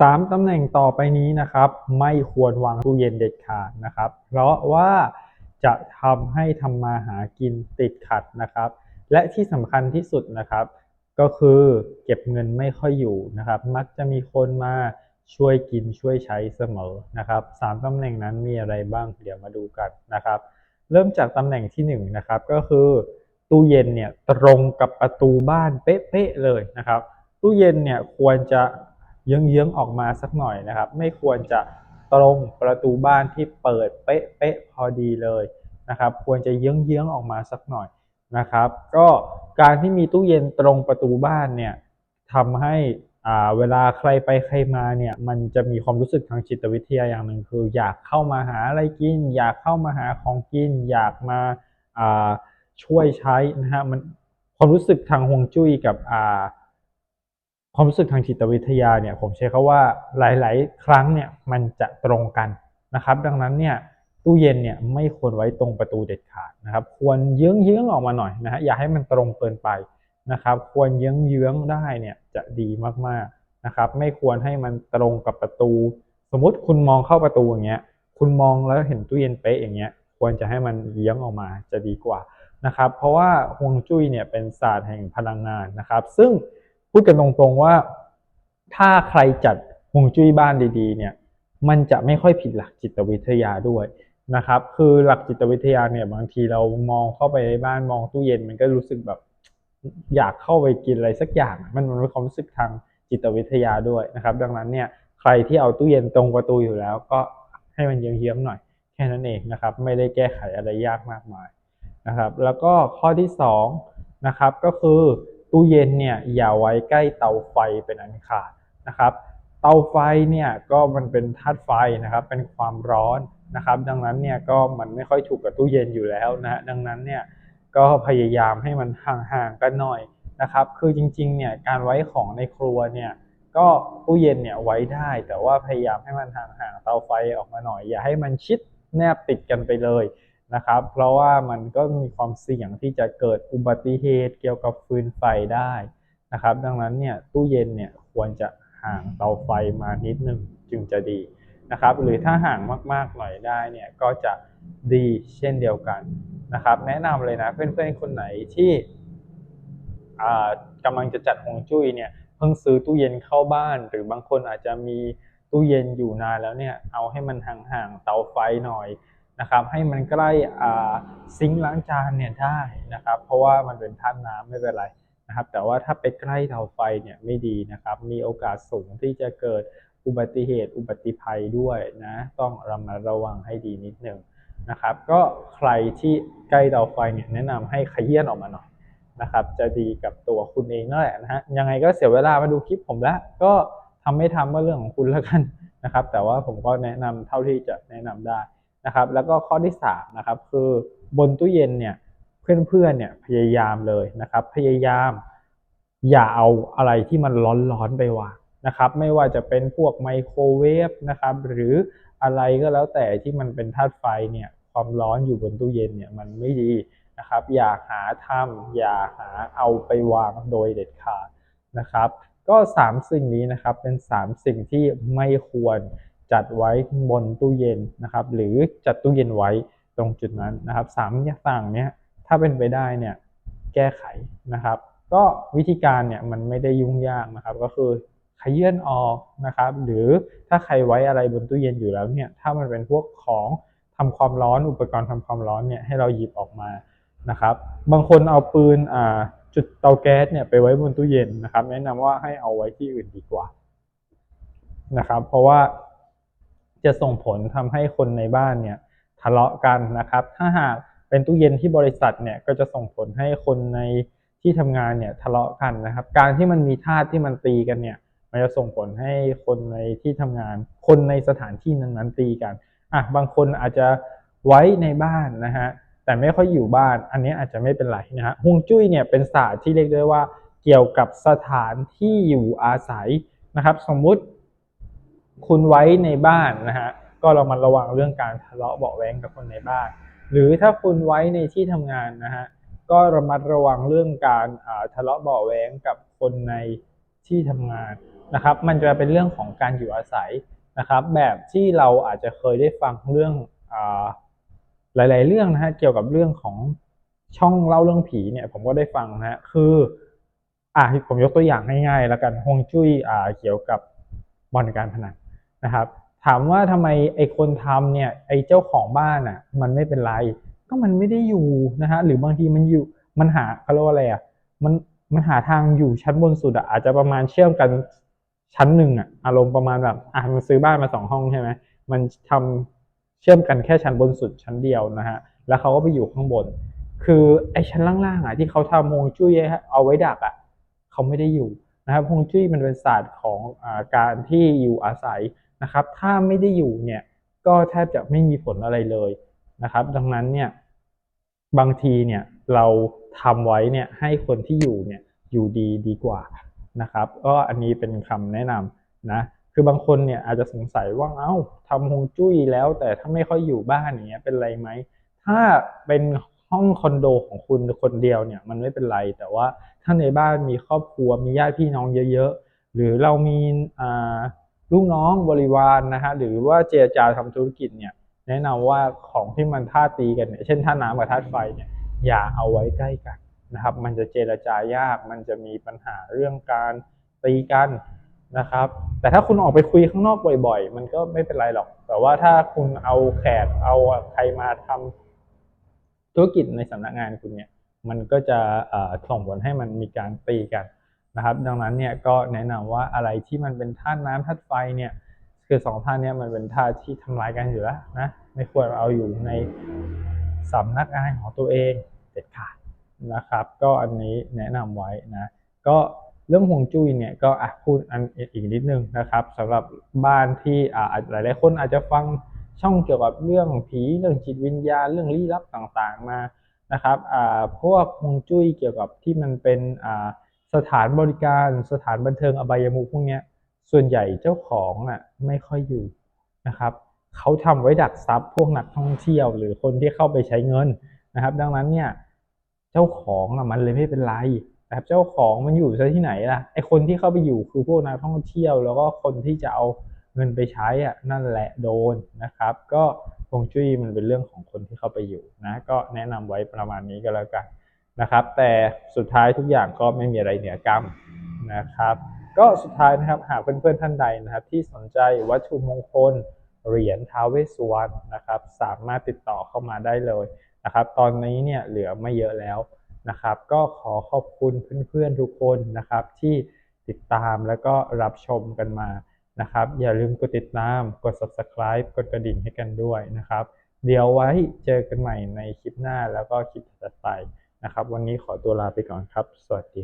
สามตำแหน่งต่อไปนี้นะครับ ไม่ควรวางตู้เย็นเด็ดขาดนะครับ เพราะว่าจะทำให้ทำมาหากินติดขัดนะครับ และที่สำคัญที่สุดนะครับ ก็คือเก็บเงินไม่ค่อยอยู่นะครับ มักจะมีคนมาช่วยกินช่วยใช้เสมอนะครับสามตำแหน่งนั้นมีอะไรบ้างเดี๋ยวมาดูกันนะครับ เริ่มจากตำแหน่งที่หนึ่งนะครับก็คือตู้เย็นเนี่ยตรงกับประตูบ้านเป๊ะๆเลยนะครับ ตู้เย็นเนี่ยควรจะ เยื้องๆออกมาสักหน่อยนะครับ ไม่ควรจะตรงประตูบ้านที่เปิดเป๊ะๆพอดีเลยนะครับ ควรจะเยื้องๆออกมาสักหน่อยนะครับ ก็การที่มีตู้เย็นตรงประตูบ้านเนี่ยทำให้อ่าเวลาใครไปใครมาเนี่ยมันจะมีความรู้สึกทางจิตวิทยาอย่างหนึ่งคือ อยากเข้ามาหาอะไรกิน อยากเข้ามาหาของกิน อยากมาอ่าช่วยใช้นะฮะมันความรู้สึกทางฮวงจุ้ยกับอ่า ความรู้สึกทางจิตวิทยาเนี่ยผมใช้คาว่าหลาย ๆ ครั้งเนี่ยมันจะตรงกันนะครับ ดังนั้นเนี่ยตู้เย็นเนี่ยไม่ควรไว้ตรงประตูเด็ดขาดนะครับ ควรเยื้องๆออกมาหน่อยนะฮะอย่าให้มันตรงเกินไปนะครับ ควรเยื้องๆได้เนี่ยจะดีมากๆนะครับ ไม่ควรให้มันตรงกับประตู สมมุติคุณมองเข้าประตูอย่างเงี้ยคุณมองแล้วเห็นตู้เย็นเป๊ะอย่างเงี้ยควรจะให้มันเยื้องออกมาจะดีกว่านะครับ เพราะว่าฮวงจุ้ยเนี่ยเป็นศาสตร์แห่งพลังงานนะครับ ซึ่ง พูดกันตรงๆว่า ถ้าใครจัดฮวงจุ้ยบ้านดีๆ เนี่ย มันจะไม่ค่อยผิดหลักจิตวิทยาด้วยนะครับ คือหลักจิตวิทยาเนี่ยบางทีเรามองเข้าไปในบ้านมองตู้เย็นมันก็รู้สึกแบบ อยากเข้าไปกินอะไรสักอย่าง มันมันเป็นความรู้สึกทางจิตวิทยาด้วยนะครับ ดังนั้นเนี่ยใครที่เอาตู้เย็นตรงประตูอยู่แล้ว ก็ให้มันเยื้องๆหน่อยแค่นั้นเองนะครับ ไม่ได้แก้ไขอะไรยากมากมายนะครับ แล้วก็ข้อที่สองนะครับก็คือ ตู้เย็นเนี่ยอย่าไว้ใกล้เตาไฟเป็นอันขาดนะครับ เตาไฟเนี่ยก็มันเป็นธาตุไฟนะครับ เป็นความร้อนนะครับ ดังนั้นเนี่ยก็มันไม่ค่อยถูกกับตู้เย็นอยู่แล้วนะดังนั้นเนี่ยก็พยายามให้มันห่างๆกันหน่อยนะครับ คือจริงๆเนี่ยการไว้ของในครัวเนี่ยก็ตู้เย็นเนี่ยไว้ได้แต่ว่าพยายามให้มันห่างๆเตาไฟออกมาหน่อย อย่าให้มันชิดแนบติดกันไปเลย นะครับ เพราะว่ามันก็มีความเสี่ยงที่จะเกิดอุบัติเหตุเกี่ยวกับฟืนไฟได้นะครับ ดังนั้นเนี่ยตู้เย็นเนี่ยควรจะห่างเตาไฟมานิดนึงจึงจะดีนะครับ หรือถ้าห่างมากๆหน่อยได้เนี่ยก็จะดีเช่นเดียวกันนะครับ แนะนำเลยนะเพื่อนๆคนไหนที่กำลังจะจัดฮวงจุ้ยเนี่ยเพิ่งซื้อตู้เย็นเข้าบ้าน หรือบางคนอาจจะมีตู้เย็นอยู่นานแล้วเนี่ยเอาให้มันห่างๆเตาไฟหน่อย นะครับให้มันใกล้ซิงค์ล้างจานเนี่ยได้นะครับ เพราะว่ามันเป็นท่าน้ำไม่เป็นไรนะครับ แต่ว่าถ้าไปใกล้เตาไฟเนี่ยไม่ดีนะครับ มีโอกาสสูงที่จะเกิดอุบัติเหตุอุบัติภัยด้วยนะต้องระมัดระวังให้ดีนิดนึงนะครับ ก็ใครที่ใกล้เตาไฟเนี่ยแนะนำให้ขยี้นออกมาหน่อยนะครับ จะดีกับตัวคุณเองนั่นแหละนะฮะยังไงก็เสียเวลามาดูคลิปผมแล้วก็ทำไม่ทำก็เรื่องของคุณแล้วกันนะครับ แต่ว่าผมก็แนะนำเท่าที่จะแนะนำได้ นะครับ แล้วก็ข้อที่3นะครับคือบนตู้เย็นเนี่ยเพื่อนๆเนี่ยพยายามเลยนะครับ พยายามอย่าเอาอะไรที่มันร้อนๆไปวางนะครับ ไม่ว่าจะเป็นพวกไมโครเวฟนะครับ หรืออะไรก็แล้วแต่ที่มันเป็นธาตุไฟเนี่ยความร้อนอยู่บนตู้เย็นเนี่ยมันไม่ดีนะครับ อย่าหาทำอย่าหาเอาไปวางโดยเด็ดขาดนะครับ ก็ 3 สิ่งนี้นะครับเป็น 3 สิ่งที่ไม่ควร จัดไว้บนตู้เย็นนะครับ หรือจัดตู้เย็นไว้ตรงจุดนั้นนะครับสามอย่างเนี้ยถ้าเป็นไปได้เนี่ยแก้ไขนะครับ ก็วิธีการเนี่ยมันไม่ได้ยุ่งยากนะครับ ก็คือขยื่นออกนะครับ หรือถ้าใครไว้อะไรบนตู้เย็นอยู่แล้วเนี่ยถ้ามันเป็นพวกของทำความร้อนอุปกรณ์ทำความร้อนเนี่ยให้เราหยิบออกมานะครับ บางคนเอาปืนอ่าจุดเตาแก๊สเนี่ยไปไว้บนตู้เย็นนะครับ แนะนำว่าให้เอาไว้ที่อื่นดีกว่านะครับ เพราะว่า จะส่งผลทำให้คนในบ้านเนี่ยทะเลาะกันนะครับ ถ้าหากเป็นตู้เย็นที่บริษัทเนี่ยก็จะส่งผลให้คนในที่ทำงานเนี่ยทะเลาะกันนะครับ การที่มันมีธาตุที่มันตีกันเนี่ยมันจะส่งผลให้คนในที่ทำงาน คนในสถานที่นั้นๆตีกันอะบางคนอาจจะไว้ในบ้านนะฮะแต่ไม่ค่อยอยู่บ้าน อันนี้อาจจะไม่เป็นไรนะฮะฮวงจุ้ยเนี่ยเป็นศาสตร์ที่เรียกได้ว่าเกี่ยวกับสถานที่อยู่อาศัยนะครับ สมมุติ คุณไว้ในบ้านนะฮะก็เรามาระวังเรื่องการทะเลาะเบาแวงกับคนในบ้าน หรือถ้าคุณไว้ในที่ทำงานนะฮะก็ระมัดระวังเรื่องการทะเลาะเบาแวงกับคนในที่ทำงานนะครับ มันจะเป็นเรื่องของการอยู่อาศัยนะครับ แบบที่เราอาจจะเคยได้ฟังเรื่องอหลาย ๆ เรื่องนะฮะเกี่ยวกับเรื่องของช่องเล่าเรื่องผีเนี่ยผมก็ได้ฟังนะฮะคืออะผมยกตัวอย่างง่ายๆแล้วกันฮวงจุ้ยอ่าเกี่ยวกับบ่อนการพนัน นะครับ ถามว่าทำไมไอ้คนทำเนี่ยไอ้เจ้าของบ้านอะ มันไม่เป็นไร ก็มันไม่ได้อยู่นะฮะหรือบางทีมันอยู่มันหาเขาเรียกว่าอะไรอะมันมันหาทางอยู่ชั้นบนสุดอะอาจจะประมาณเชื่อมกันชั้นหนึ่งอะอารมณ์ประมาณแบบอะมันซื้อบ้านมาสองห้องใช่ไหมมันทำเชื่อมกันแค่ชั้นบนสุดชั้นเดียวนะฮะแล้วเขาก็ไปอยู่ข้างบน คือไอ้ชั้นล่างๆอะที่เขาทำฮวงจุ้ยเอาไว้ดักอะเขาไม่ได้อยู่นะครับฮวงจุ้ยมันเป็นศาสตร์ของอาการที่อยู่อาศัย นะครับ ถ้าไม่ได้อยู่เนี่ยก็แทบจะไม่มีผลอะไรเลยนะครับ ดังนั้นเนี่ยบางทีเนี่ยเราทำไว้เนี่ยให้คนที่อยู่เนี่ยอยู่ดีดีกว่านะครับ ก็อันนี้เป็นคำแนะนำนะคือบางคนเนี่ยอาจจะสงสัยว่าเอ้าทำฮวงจุ้ยแล้ว แต่ถ้าไม่ค่อยอยู่บ้านอย่างเงี้ยเป็นไรไหมถ้าเป็นห้องคอนโดของคุณคนเดียวเนี่ยมันไม่เป็นไร แต่ว่าถ้าในบ้านมีครอบครัวมีญาติพี่น้องเยอะ ๆ หรือเรามี ลูกน้องบริวารนะฮะหรือว่าเจรจาทำธุรกิจเนี่ยแนะนำว่าของที่มันท่าตีกันเนี่ยเช่นท่าน้ำกับท่าไฟเนี่ยอย่าเอาไว้ใกล้กันนะครับ มันจะเจรจายาก มันจะมีปัญหาเรื่องการตีกันนะครับ แต่ถ้าคุณออกไปคุยข้างนอกบ่อยๆ มันก็ไม่เป็นไรหรอก แต่ว่าถ้าคุณเอาแขกเอาใครมาทำธุรกิจในสำนักงานคุณเนี่ยมันก็จะส่งผลให้มันมีการตีกัน นะครับ ดังนั้นเนี่ยก็แนะนำว่าอะไรที่มันเป็นธาตุน้ำธาตุไฟเนี่ยคือสองธาตุนี่ยมันเป็นธาตุที่ทำลายกันอยู่แล้วนะไม่ควรเอาอยู่ในสำนักงานของตัวเองเด็ดขาดนะครับ ก็อันนี้แนะนำไว้นะก็เรื่องห่วงจุ้ยเนี่ยก็อะพูดอันอีกนิดนึงนะครับสำหรับบ้านที่อ่าหลายๆคนอาจจะฟังช่องเกี่ยวกับเรื่องผีเรื่องจิตวิญญาณเรื่องลี้ลับต่างๆมานะครับอ่าพวกฮวงจุ้ยเกี่ยวกับที่มันเป็นอ่า สถานบริการสถานบันเทิงอบายมุขพวกนี้ส่วนใหญ่เจ้าของอะไม่ค่อยอยู่นะครับเขาทำไว้ดักทรัพย์พวกนักท่องเที่ยว หรือคนที่เข้าไปใช้เงินนะครับ ดังนั้นเนี่ยเจ้าของอะมันเลยไม่เป็นไรนะครับเจ้าของมันอยู่ซะที่ไหนล่ะไอคนที่เข้าไปอยู่คือพวกนักท่องเที่ยว แล้วก็คนที่จะเอาเงินไปใช้อะนั่นแหละโดนนะครับ ก็ฮวงจุ้ยมันเป็นเรื่องของคนที่เข้าไปอยู่นะก็แนะนำไว้ประมาณนี้ก็แล้วกัน นะครับ แต่สุดท้ายทุกอย่างก็ไม่มีอะไรเหนือกรรมนะครับ ก็สุดท้ายนะครับหากเพื่อนๆท่านใดนะครับ ที่สนใจวัตถุมงคลเหรียญท้าวเวสสุวรรณนะครับ สามารถติดต่อเข้ามาได้เลยนะครับ ตอนนี้เนี่ยเหลือไม่เยอะแล้วนะครับ ก็ขอขอบคุณเพื่อนๆทุกคนนะครับ ที่ติดตามแล้วก็รับชมกันมานะครับ อย่าลืมกดติดตามกด subscribe กดกระดิ่งให้กันด้วยนะครับ เดี๋ยวไว้เจอกันใหม่ในคลิปหน้าแล้วก็คลิปถัดไป นะครับ วันนี้ขอตัวลาไปก่อนครับ สวัสดี